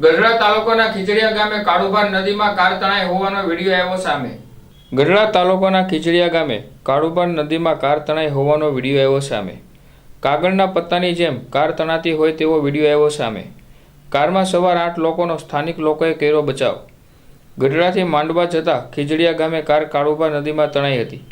ગઢડા તાલુકાના ખીચડીયા ગામે કાળુભાર નદીમાં કાર તણાઈ હોવાનો વીડિયો આવ્યો સામે. ગઢડા તાલુકાના ખીચડીયા ગામે કાળુભાર નદીમાં કાર તણાઈ હોવાનો વીડિયો આવ્યો સામે. કાગળના પત્તાની જેમ કાર તણાતી હોય તેવો વીડિયો આવ્યો સામે. કારમાં સવાર આઠ લોકોનો સ્થાનિક લોકોએ કર્યો બચાવ. ગઢડાથી માંડવા જતા ખીજડીયા ગામે કાર કાળુભા નદીમાં તણાઈ હતી.